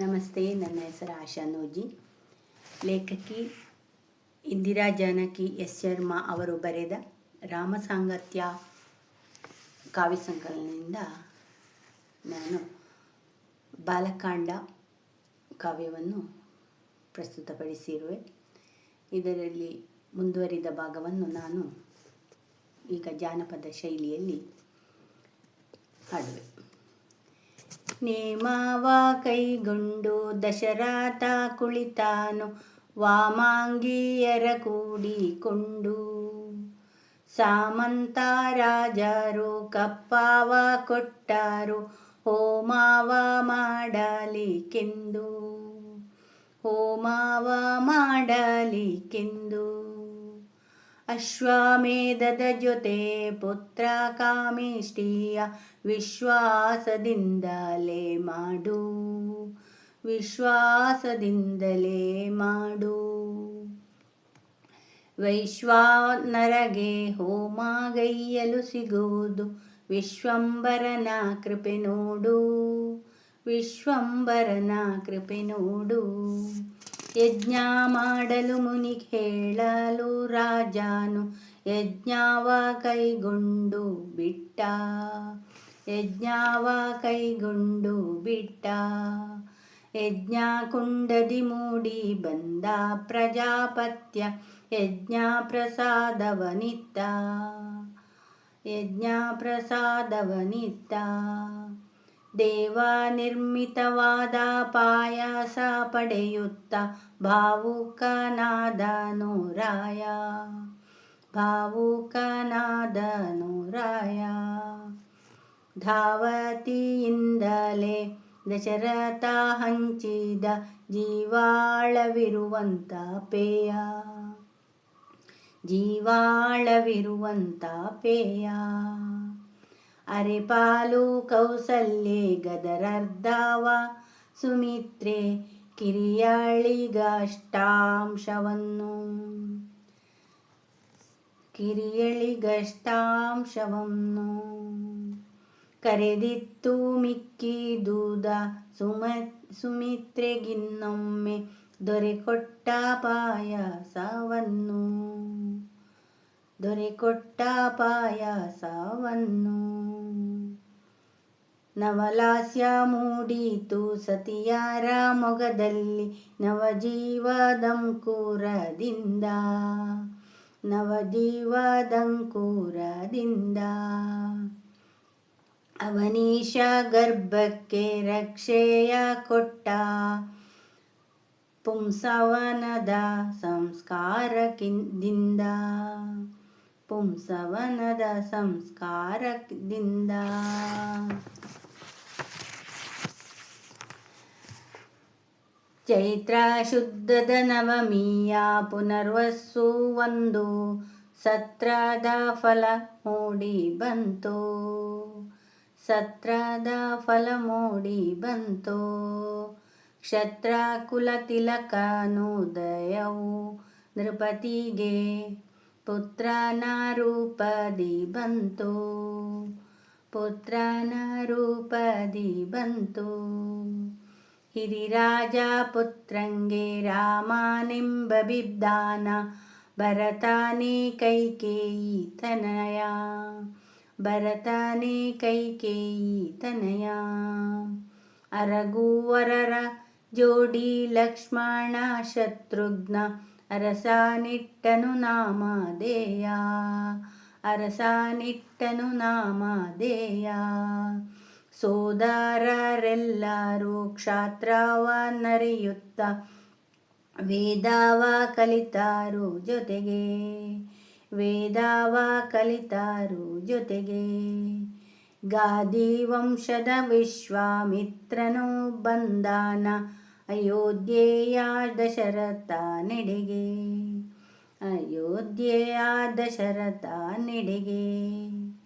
ನಮಸ್ತೆ, ನನ್ನ ಹೆಸರು ಆಶಾ ನೋಜಿ. ಲೇಖಕಿ ಇಂದಿರಾ ಜಾನಕಿ ಎಸ್ ಶರ್ಮಾ ಅವರು ಬರೆದ ರಾಮ ಸಾಂಗತ್ಯ ಕಾವ್ಯ ಸಂಕಲನದಿಂದ ನಾನು ಬಾಲಕಾಂಡ ಕಾವ್ಯವನ್ನು ಪ್ರಸ್ತುತಪಡಿಸಿರುವೆ. ಇದರಲ್ಲಿ ಮುಂದುವರಿದ ಭಾಗವನ್ನು ನಾನು ಈಗ ಜಾನಪದ ಶೈಲಿಯಲ್ಲಿ ಹಾಡುವೆ. ನೇಮಾವ ಕೈಗೊಂಡು ದಶರಥ ಕುಳಿತಾನು ವಾಮಾಂಗಿಯರ ಕೂಡಿಕೊಂಡು. ಸಾಮಂತ ರಾಜರು ಕಪ್ಪಾವ ಕೊಟ್ಟಾರು ಹೋಮಾವ ಮಾಡಲಿಕ್ಕೆಂದು ಹೋಮಾವ ಮಾಡಲಿಕ್ಕೆಂದು ಅಶ್ವಮೇಧದ ಜೊತೆ ಪುತ್ರ ಕಾಮಿಷ್ಟಿಯ ವಿಶ್ವಾಸದಿಂದಲೇ ಮಾಡು. ವಿಶ್ವಾಸದಿಂದಲೇ ಮಾಡು. ವೈಶ್ವಾನರಗೆ ಹೋಮಗೈಯಲು ಸಿಗುವುದು, ವಿಶ್ವಂಬರನ ಕೃಪೆ ನೋಡು. ವಿಶ್ವಂಬರನ ಕೃಪೆ ನೋಡು. ಯಜ್ಞ ಮಾಡಲು ಮುನಿ ಹೇಳಲು ರಾಜನು ಯಜ್ಞವ ಕೈಗೊಂಡು ಬಿಟ್ಟ. ಯಜ್ಞವ ಕೈಗೊಂಡು ಬಿಟ್ಟ. ಯಜ್ಞ ಕುಂಡದಿ ಮೂಡಿ ಬಂದ ಪ್ರಜಾಪತ್ಯ ಯಜ್ಞ ಪ್ರಸಾದವನಿತ್ತ. ಯಜ್ಞ ಪ್ರಸಾದವನಿತ್ತ. ದೇವ ನಿರ್ಮಿತವಾದ ಪಡೆಯುತ್ತ ಭಾವುಕನಾದನು ರಾಯ. ಭಾವುಕನಾದನು ರಾಯ. ಧಾವತಿಯಿಂದಲೇ ದಶರಥ ಹಂಚಿದ ಜೀವಾಳವಿರುವಂತ ಪೇಯ. ಜೀವಾಳವಿರುವಂತ ಪೇಯ. ಅರೆಪಾಲು ಕೌಸಲ್ಯೆ ಗದರರ್ಧವ. ಸುಮಿತ್ರೆ ಕಿರಿಯಳಿಗಷ್ಟಾಂಶವನ್ನು. ಕಿರಿಯಳಿಗಷ್ಟಾಂಶವನ್ನು. ಕರೆದಿತ್ತು ಮಿಕ್ಕಿದುದ ಸುಮ ಸುಮಿತ್ರೆಗಿನ್ನೊಮ್ಮೆ ದೊರೆಕೊಟ್ಟ ಪಾಯಸವನ್ನು. ದೊರೆಕೊಟ್ಟ ಪಾಯಸವನ್ನು. ನವಲಾಸ್ಯ ಮೂಡಿತು ಸತಿಯಾರ ಮೊಗದಲ್ಲಿ ನವಜೀವದಂಕೂರದಿಂದ. ನವಜೀವದಂಕೂರದಿಂದ. ಅವನೀಶ ಗರ್ಭಕ್ಕೆ ರಕ್ಷೆಯ ಕೊಟ್ಟ ಪುಂಸವನದ ಸಂಸ್ಕಾರದಿಂದ ಪುಂಸವನದ ಸಂಸ್ಕಾರದಿಂದ ಚೈತ್ರ ಶುದ್ಧದ ನವಮಿಯ ಪುನರ್ವಸ್ಸು ಒಂದು ಸತ್ರದ ಫಲ ಮೂಡಿ ಬಂತು. ಸತ್ರದ ಫಲ ಮೂಡಿ ಬಂತು. ಕ್ಷತ್ರ ಕುಲ ತಿಲಕನುದಯವು ನೃಪತಿಗೆ पुत्रा नूपदिबन्तु पुत्रा न रूपदिभन्तु हिरिराजा पुत्रङ्गे रामानिम्बबिब्दाना अरगूवरर जोडी अरघुवरजोडीलक्ष्मण शत्रुघ्न ಲಕ್ಷ್ಮಣ ಶತ್ರುಘ್ನ ಅರಸಾನಿಟ್ಟನು ನಾಮಧೇಯ. ಸೋದಾರರೆಲ್ಲರೂ ಕ್ಷಾತ್ರವ ನರಿಯುತ್ತ ವೇದವ ಕಲಿತಾರು ಜೊತೆಗೆ. ವೇದಾವ ಕಲಿತಾರು ಜೊತೆಗೆ. ಗಾದಿ ವಂಶದ ವಿಶ್ವಾಮಿತ್ರನು ಬಂದಾನ. ಅಯೋಧ್ಯೆಯ ದಶರಥ ನೆಡೆಗೆ. ಅಯೋಧ್ಯೆಯ ದಶರಥ ನೆಡೆಗೆ.